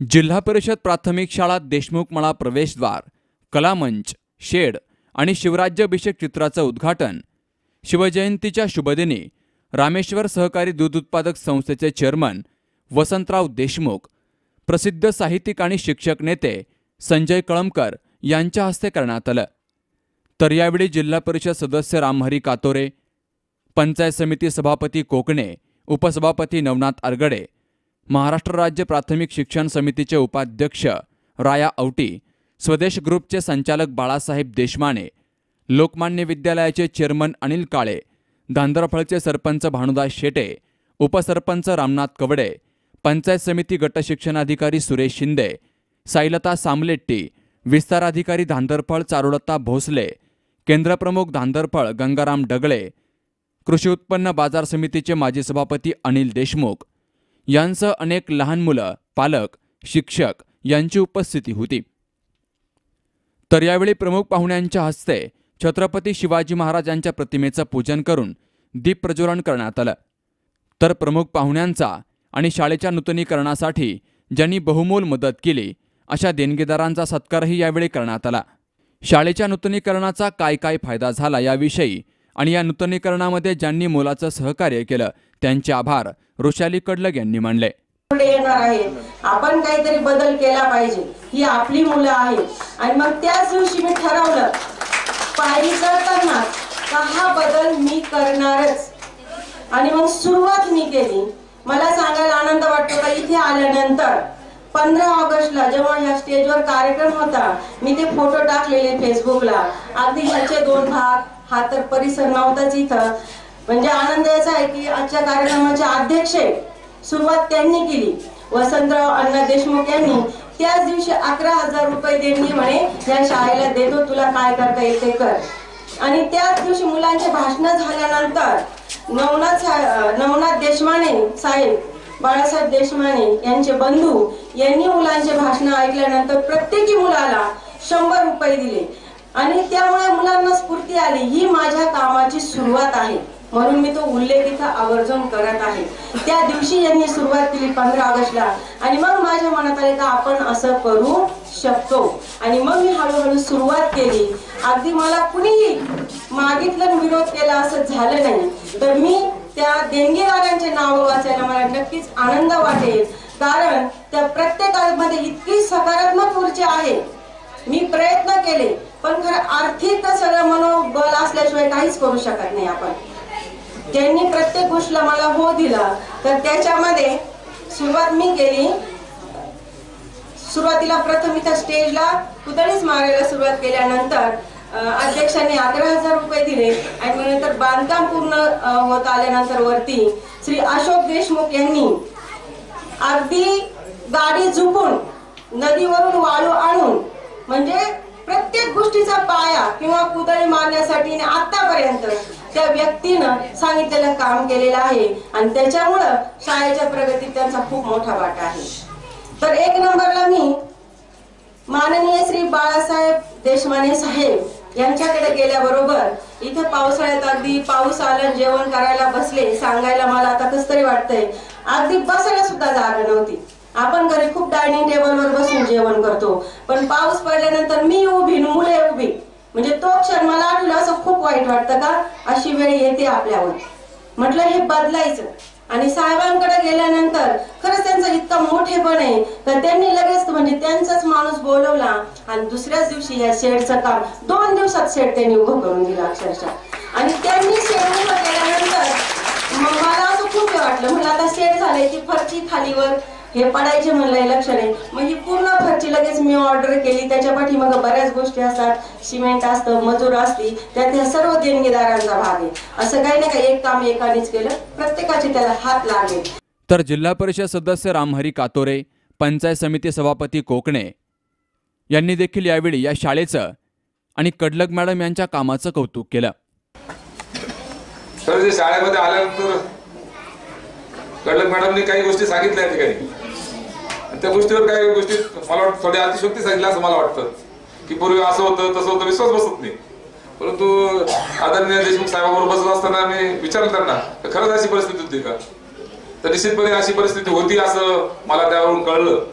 जिल्हा परिषद प्राथमिक शाळा देशमुख मळा प्रवेशद्वार कलामंच शेड आणि शिवराज्याभिषेक चित्राचं उद्घाटन. शिवजयंतीच्या शुभदिनी रामेश्वर सहकारी दूध उत्पादक संस्थेचे चेअरमन वसंतराव देशमुख प्रसिद्ध साहित्यिक आणि शिक्षक नेते संजय कळमकर यांच्या हस्ते करण्यात आलं. तर यावेळी जिल्हा परिषद सदस्य रामहरी कातोरे पंचायत समिती सभापती कोकणे उपसभापती नवनाथ आरगडे महाराष्ट्र राज्य प्राथमिक शिक्षण समितीचे उपाध्यक्ष राया औटी स्वदेश ग्रुपचे संचालक बाळासाहेब देशमाने लोकमान्य विद्यालयाचे चेअरमन अनिल काळे धांदरफळचे सरपंच भानुदास शेटे उपसरपंच रामनाथ कवडे पंचायत समिती गट शिक्षणाधिकारी सुरेश शिंदे साईलता सामलेट्टी विस्ताराधिकारी धांदरफळ चारुलता भोसले केंद्रप्रमुख धांदरफळ गंगाराम डगळे कृषी उत्पन्न बाजार समितीचे माजी सभापती अनिल देशमुख यांसह अनेक लहान मुलं पालक शिक्षक यांची उपस्थिती होती. तर यावेळी प्रमुख पाहुण्यांच्या हस्ते छत्रपती शिवाजी महाराजांच्या प्रतिमेचं पूजन करून दीप प्रज्वलन करण्यात आलं. तर प्रमुख पाहुण्यांचा आणि शाळेच्या नूतनीकरणासाठी ज्यांनी बहुमोल मदत केली अशा देणगीदारांचा सत्कारही यावेळी करण्यात आला. शाळेच्या नूतनीकरणाचा काय काय फायदा झाला याविषयी आणि या नूतनीकरणामध्ये ज्यांनी मोलाचं सहकार्य केलं त्यांचे आभार ऋषाली कडलग यांनी मानले. येणार आहे. आपण काहीतरी बदल केला पाहिजे. ही आपली मुलं आहेत. आणि मग त्याच दिवशी मी ठरवलं पायरी चढताना का हा बदल मी करणारच. आणि मग सुरुवात मी केली. मला सांगायला आनंद वाटतो का? इथे आल्यानंतर पंधरा ऑगस्टला जेव्हा ह्या स्टेजवर कार्यक्रम होता मी ते फोटो टाकलेले फेसबुकला अगदी ह्याचे दोन भाग हा तर परिसर नव्हताच इथं. म्हणजे आनंद याचा आहे की आजच्या कार्यक्रमाचे अध्यक्ष सुरुवात त्यांनी केली. वसंतराव अण्णा देशमुख यांनी. त्याच दिवशी अकरा हजार रुपये देणगी म्हणे या शाळेला देतो तुला काय करता येईल ते कर. आणि त्याच दिवशी मुलांचे भाषण झाल्यानंतर नवनाथ नवनाथ देशमाने साहेब बाळासाहेब देशमाने यांचे बंधू यांनी मुलांचे भाषण ऐकल्यानंतर प्रत्येकी मुलाला शंभर रुपये दिले. आणि त्यामुळे मुलांना स्फूर्ती आली. ही माझ्या कामाची सुरुवात आहे. म्हणून मी तो उल्लेख इथं आवर्जून करत आहे. त्या दिवशी यांनी सुरुवात केली पंधरा ऑगस्टला. आणि मग माझ्या मनात आले का आपण असं करू शकतो. आणि मग मी हळूहळू सुरुवात केली. अगदी मला कुणी मागितलं विरोध केला असं झालं नाही. तर मी त्या देणगीदारांचे नाव वाचायला मला नक्कीच आनंद वाटेल. कारण त्या प्रत्येकामध्ये इतकी सकारात्मक ऊर्जा आहे. मी प्रयत्न केले पण खरं आर्थिक तर सगळं मनोबल असल्याशिवाय काहीच करू शकत नाही आपण. त्यांनी प्रत्येक गोष्टीला मला हो दिला तर त्याच्यामध्ये सुरुवात मी केली. सुरुवातीला प्रथम इथं स्टेजला पुतळीच मारायला सुरुवात केल्यानंतर अध्यक्षांनी अकरा हजार रुपये दिले आणि मग नंतर बांधकाम पूर्ण होत आल्यानंतर वरती श्री अशोक देशमुख यांनी अगदी गाडी झुकून नदीवरून वाळू आणून म्हणजे प्रत्येक गोष्टीचा पाया किंवा पुतळी मारण्यासाठी आतापर्यंत त्या व्यक्तीनं सांगितलेलं काम केलेलं आहे आणि त्याच्यामुळं शाळेच्या प्रगतीत त्यांचा खूप मोठा वाटा आहे. तर एक नंबरला मी माननीय श्री बाळासाहेब देशमाने साहेब यांच्याकडे गेल्याबरोबर इथे पावसाळ्यात अगदी पाऊस आला जेवण करायला बसले सांगायला मला आता कस तरी वाटतंय. अगदी बसायला सुद्धा जागा नव्हती. आपण घरी खूप डायनिंग टेबलवर बसून जेवण करतो. पण पाऊस पडल्यानंतर मी उभी न मुले उभी. म्हणजे तो क्षण मला आठवलं असं खूप वाईट वाटतं का? अशी वेळ येते आपल्यावर. म्हटलं हे बदलायचं. आणि साहेबांकडे गेल्यानंतर खरंच त्यांचं इतकं मोठेपण आहे. तर त्यांनी लगेच म्हणजे त्यांचाच माणूस बोलवला आणि दुसऱ्याच दिवशी या शेडचं काम दोन दिवसात शेड त्यांनी उभं करून दिलं अक्षरशः. आणि त्यांनी शेड उभं केल्यानंतर मग मला असं खूप वाटलं. म्हणलं आता शेड झालंय ती फरची खालीवर हे पडायचे म्हणलंय लक्ष नाही. मग ही पूर्ण फरची लगेच मी ऑर्डर केली. त्याच्या पाठी मग बऱ्याच गोष्टी असतात. सिमेंट असतं मजूर असती त्यात ह्या सर्व देणगीदारांचा भाग आहे. असं काही नाही का एक काम एकानेच केलं प्रत्येकाचे त्याला हात लागले. तर जिल्हा परिषद सदस्य रामहरी कातोरे पंचायत समिती सभापती कोकणे यांनी देखील यावेळी या शाळेचं आणि कडलग मॅडम यांच्या कामाचं कौतुक केलं. तर जे शाळेमध्ये आल्यानंतर कडलक मॅडमनी काही गोष्टी सांगितल्या या ठिकाणी? त्या गोष्टीवर काही गोष्टी मला वाटतं थोड्या अतिशोक्ती सांगितल्या असं मला वाटतं. की पूर्वी असं होतं तसं होतं विश्वास बसत नाही. परंतु आदरणीय देशमुख साहेबांबरोबर बसत असताना मी विचारलं त्यांना तर खरंच अशी परिस्थिती होती का? तर निश्चितपणे अशी परिस्थिती होती असं मला त्यावरून कळलं.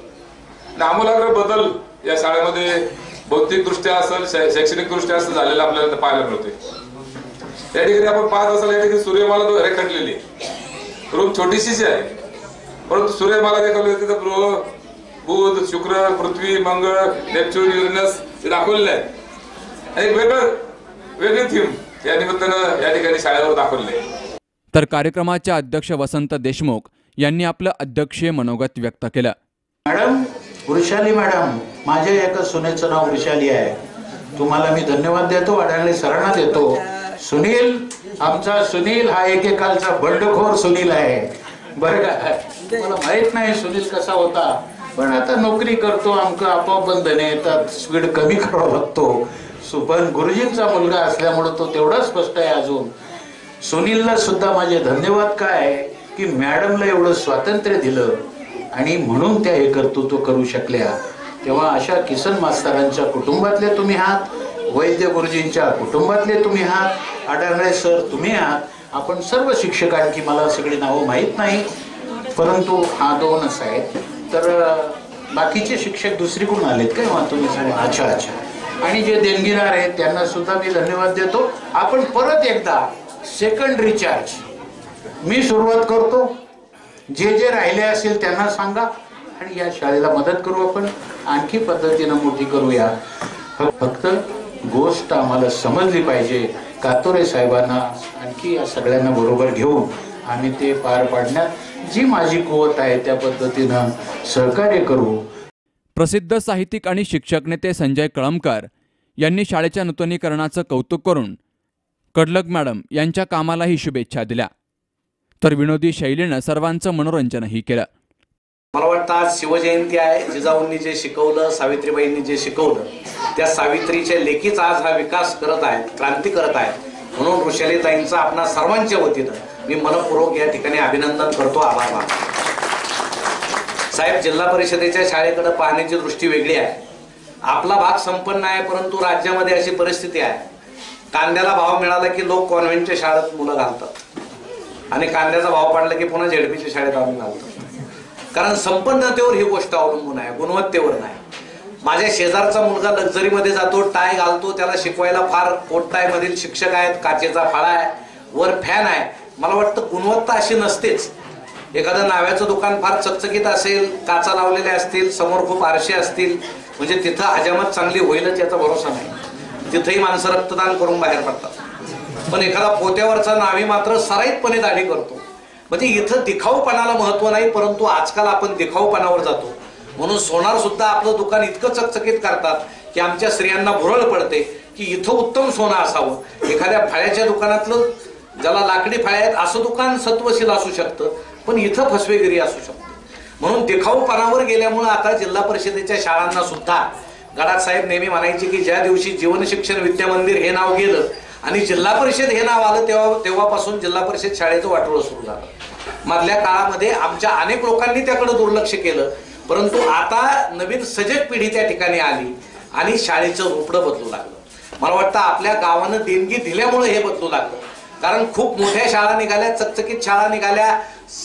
आणि आमूलाग्र बदल या शाळेमध्ये बौद्धिक दृष्ट्या असेल शै- शैक्षणिक दृष्ट्या झालेलं आपल्याला पाहायला मिळते या ठिकाणी आपण पाहत असाल या ठिकाणी सूर्यमाला रेखाटलेली रूम छोटीशीच आहे. परंतु सूर्यमाला दाखवली होती तर बुध शुक्र पृथ्वी मंगळ नेपच्यून युरेनस हे दाखवलेले आहेत एक वेगळं वेगळी थीम या निमित्तानं या ठिकाणी शाळेवर दाखवले तर कार्यक्रमाचे अध्यक्ष वसंत देशमुख यांनी आपलं अध्यक्षीय मनोगत व्यक्त केलं. मॅडम वृषाली मॅडम माझ्या एका सुनेचं नाव वृषाली आहे. तुम्हाला मी धन्यवाद देतो अडाणी सरांना देतो. सुनील आमचा सुनील हा एकेकालचा बंडखोर सुनील आहे. बरं का? तुम्हाला माहीत नाही सुनील कसा होता. पण आता नोकरी करतो आमचं आपोआप बंधने येतात स्पीड कमी करावा लागतो. सु- पण गुरुजींचा मुलगा असल्यामुळं तो तेवढा स्पष्ट आहे अजून. सुनीलला सुद्धा माझे धन्यवाद काय? की मॅडमला एवढं स्वातंत्र्य दिलं. आणि म्हणून त्या हे कर्तृत्व करू शकल्या. तेव्हा अशा किसन मास्तरांच्या कुटुंबातले तुम्ही आहात. वैद्य गुरुजींच्या कुटुंबातले तुम्ही आहात. आढळणे सर तुम्ही आहात. आपण सर्व शिक्षकांची मला सगळी नावं माहीत नाही. परंतु हा दोनच आहेत. तर बाकीचे शिक्षक दुसरीकडून आलेत काय? मग तुम्ही अच्छा अच्छा. आणि जे देणगीदार आहेत त्यांना सुद्धा मी धन्यवाद देतो. आपण परत एकदा सेकंड रिचार्ज मी सुरुवात करतो. जे जे राहिले असेल त्यांना सांगा. आणि या शाळेला मदत करू आपण. आणखी पद्धतीनं मोठी करूया. फक्त गोष्ट आम्हाला समजली पाहिजे. कातोरे साहेबांना आणखी या सगळ्यांना बरोबर घेऊन आम्ही ते पार पाडण्यात जी माझी कुवत आहे त्या पद्धतीनं सहकार्य करू. प्रसिद्ध साहित्यिक आणि शिक्षक नेते संजय कळमकर यांनी शाळेच्या नूतनीकरणाचं कौतुक करून कडलक मॅडम यांच्या कामालाही शुभेच्छा दिल्या. तर विनोदी शैलीनं सर्वांचं मनोरंजनही केलं. मला वाटतं आज शिवजयंती आहे. जिजाऊंनी जे शिकवलं सावित्रीबाईंनी जे शिकवलं त्या सावित्रीच्या लेखीच आज हा विकास करत आहेत क्रांती करत आहेत. म्हणून ऋषालीताईंचं आपणा सर्वांच्या वतीनं मी मनपूर्वक या ठिकाणी अभिनंदन करतो आभार मानतो. साहेब जिल्हा परिषदेच्या शाळेकडे पाहण्याची दृष्टी वेगळी आहे. आपला भाग संपन्न आहे परंतु राज्यामध्ये अशी परिस्थिती आहे. कांद्याला भाव मिळाला की लोक कॉन्व्हेंटच्या शाळेत मुलं घालतात. आणि कांद्याचा भाव पडला की पुन्हा झेडपीच्या शाळेत आणून घालतात कारण संपन्नतेवर ही गोष्ट अवलंबून आहे गुणवत्तेवर नाही. माझ्या शेजारचा मुलगा लक्झरीमध्ये जातो टाय घालतो त्याला शिकवायला फार कोट टायमधील शिक्षक आहेत काचेचा फाळा आहे वर फॅन आहे. मला वाटतं गुणवत्ता अशी नसतेच. एखादं नाव्याचं दुकान फार चकचकीत असेल काचा लावलेल्या असतील समोर खूप आरशे असतील म्हणजे तिथं हजामत चांगली होईलच याचा भरोसा नाही. तिथंही माणसं रक्तदान करून बाहेर पडतात. पण एखादा पोत्यावरचा नावी मात्र सराईतपणे दाढी करतो. म्हणजे इथं दिखाऊपणाला महत्त्व नाही परंतु आजकाल आपण दिखाऊपणावर जातो. म्हणून सोनार सुद्धा आपलं दुकान इतकं चकचकीत करतात की आमच्या स्त्रियांना भुरळ पडते की इथं उत्तम सोनं असावं. एखाद्या फाळ्याच्या दुकानातलं ज्याला लाकडी फाळ्या आहेत असं दुकान सत्वशील असू शकतं पण इथं फसवेगिरी असू शकतं. म्हणून दिखाऊपणावर गेल्यामुळं आता जिल्हा परिषदेच्या शाळांना सुद्धा गडाख साहेब नेहमी म्हणायचे की ज्या दिवशी जीवन शिक्षण विद्या मंदिर हे नाव गेलं आणि जिल्हा परिषद हे नाव आलं तेव्हा तेव्हापासून जिल्हा परिषद शाळेचं वाटोळं सुरू झालं. मधल्या काळामध्ये आमच्या अनेक लोकांनी त्याकडे दुर्लक्ष केलं परंतु आता नवीन सजग पिढी त्या ठिकाणी आली आणि शाळेचं रोपडं बदलू लागलं. मला वाटतं आपल्या गावानं देणगी दिल्यामुळे हे बदलू लागलं. कारण खूप मोठ्या शाळा निघाल्या चकचकीत शाळा निघाल्या.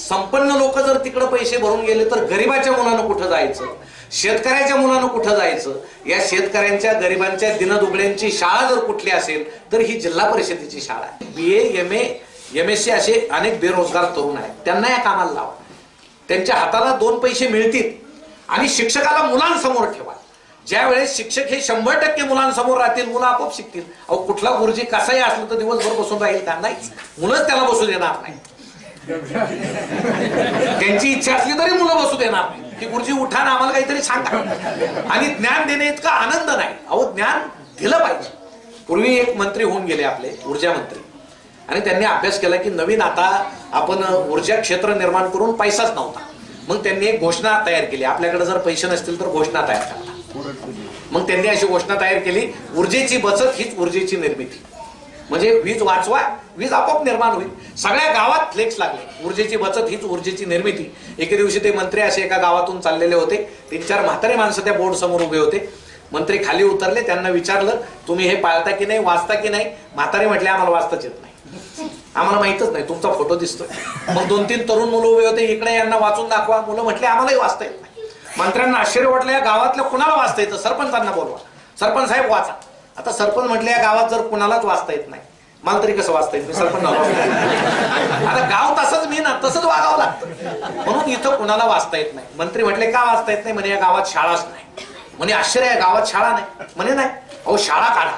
संपन्न लोक जर तिकडे पैसे भरून गेले तर गरिबाच्या मुलानं कुठं जायचं? शेतकऱ्याच्या मुलानं कुठं जायचं? या शेतकऱ्यांच्या गरिबांच्या दिनदुबळ्यांची शाळा जर कुठली असेल तर ही जिल्हा परिषदेची शाळा आहे. B A M A M S C असे अनेक बेरोजगार तरुण आहेत. त्यांना या कामाला लावा. त्यांच्या हाताला दोन पैसे मिळतील आणि शिक्षकाला मुलांसमोर ठेवा. ज्या वेळेस शिक्षक हे शंभर टक्के मुलांसमोर राहतील मुलं आपोआप शिकतील. अहो कुठला गुरुजी कसाही असलं तर दिवसभर बसून राहील का नाहीच मुलंच त्याला बसू देणार नाही. त्यांची इच्छा असली तरी मुलं बसू देणार नाही. की गुरुजी उठा ना आम्हाला काहीतरी सांगा. आणि ज्ञान देणे इतका आनंद नाही. अहो ज्ञान दिलं पाहिजे. पूर्वी एक मंत्री होऊन गेले आपले ऊर्जा मंत्री. आणि त्यांनी अभ्यास केला की नवीन आता आपण ऊर्जा क्षेत्र निर्माण करून पैसाच नव्हता. मग त्यांनी एक घोषणा तयार केली. आपल्याकडे जर पैसे नसतील तर घोषणा तयार करा. मग त्यांनी अशी घोषणा तयार केली ऊर्जेची बचत हीच ऊर्जेची निर्मिती. म्हणजे वीज वाचवा वीज आपोआप निर्माण होईल. सगळ्या गावात फ्लेक्स लागले. ऊर्जेची बचत हीच ऊर्जेची निर्मिती. एके दिवशी ते मंत्री असे एका गावातून चाललेले होते. तीन चार म्हातारे माणसं त्या बोर्ड समोर उभे होते. मंत्री खाली उतरले त्यांना विचारलं तुम्ही हे पाळता की नाही वाचता की नाही? म्हातारे म्हटले आम्हाला वाचताच येत नाही. आम्हाला माहितच नाही तुमचा फोटो दिसतोय. मग दोन तीन तरुण मुलं उभे होते. इकडे यांना वाचून दाखवा. मुलं म्हटले आम्हालाही वाचता येत नाही. मंत्र्यांना आश्चर्य वाटलं या गावातल्या कुणाला वाचता येतं? सरपंचांना बोलवा. सरपंच साहेब वाचा. आता सरपंच म्हटलं या गावात जर कुणालाच वाचता येत नाही मला तरी कसं वाचता येत मी सरपंच आता गाव तसंच मी ना तसंच वागावं लागतं. म्हणून इथं कुणाला वाचता येत नाही. मंत्री म्हटले का वाचता येत नाही? म्हणे या गावात शाळाच नाही. म्हणे आश्चर्य या गावात शाळा नाही. म्हणे नाही. अहो शाळा काढा.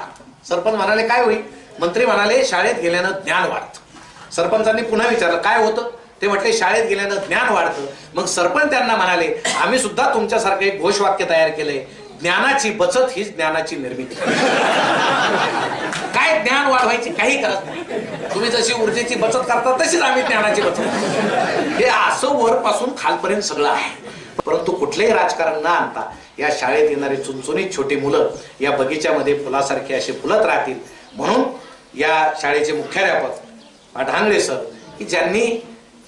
सरपंच म्हणाले काय होईल? मंत्री म्हणाले शाळेत गेल्यानं ज्ञान वाढतं. सरपंचांनी पुन्हा विचारलं काय होतं? ते म्हटले शाळेत गेल्यानं ज्ञान वाढतं. मग सरपंच त्यांना म्हणाले आम्ही सुद्धा तुमच्यासारखं एक घोषवाक्य तयार केलंय. ज्ञानाची बचत हीच ज्ञानाची निर्मिती. काय ज्ञान वाढवायची काही गरज नाही. तुम्ही जशी ऊर्जेची बचत करता तशीच आम्ही ज्ञानाची बचत हे असं वरपासून खालपर्यंत सगळं आहे. परंतु कुठलेही राजकारण न आणता या शाळेत येणारी चुनचुनीत छोटी मुलं या बगीच्यामध्ये फुलासारखी अशी फुलत राहतील. म्हणून या शाळेचे मुख्याध्यापक ढांगळे सर की ज्यांनी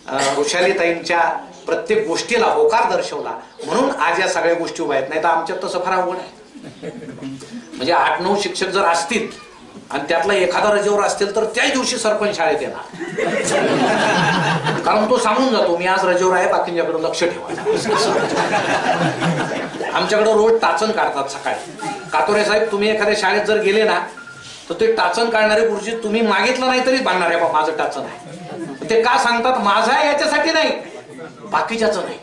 वृषालीताईंच्या प्रत्येक गोष्टीला होकार दर्शवला. म्हणून आज या सगळ्या गोष्टी उभ्या आहेत. नाही तर आमच्यात तसं फार अवघड आहे. म्हणजे आठ नऊ शिक्षक जर असतील आणि त्यातला एखादा रजेवर असतील तर त्याच दिवशी सरपंच शाळेत येणार. कारण तो सांगून जातो मी आज रजेवर आहे बाकींच्याकडे लक्ष ठेवा. आमच्याकडे रोज टाचण काढतात सकाळी. कातोरे साहेब तुम्ही एखाद्या शाळेत जर गेले ना तर ते टाचण काढणारे गुरुजी तुम्ही मागितलं नाही तरी बांधणार आहे बाबा माझं टाचण. आहे ते का सांगतात माझं आहे याच्यासाठी नाही बाकीच्याच नाही.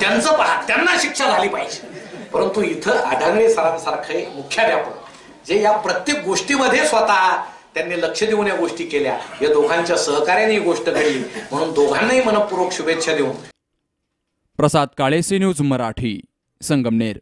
त्यांचं पहा त्यांना शिक्षा झाली पाहिजे. परंतु इथं आढळले सरांसारखे मुख्याध्यापक जे या प्रत्येक गोष्टीमध्ये स्वतः त्यांनी लक्ष देऊन या गोष्टी केल्या. या दोघांच्या सहकार्याने ही गोष्ट घडली. म्हणून दोघांनाही मनपूर्वक शुभेच्छा देऊन. प्रसाद काळेसी न्यूज मराठी संगमनेर.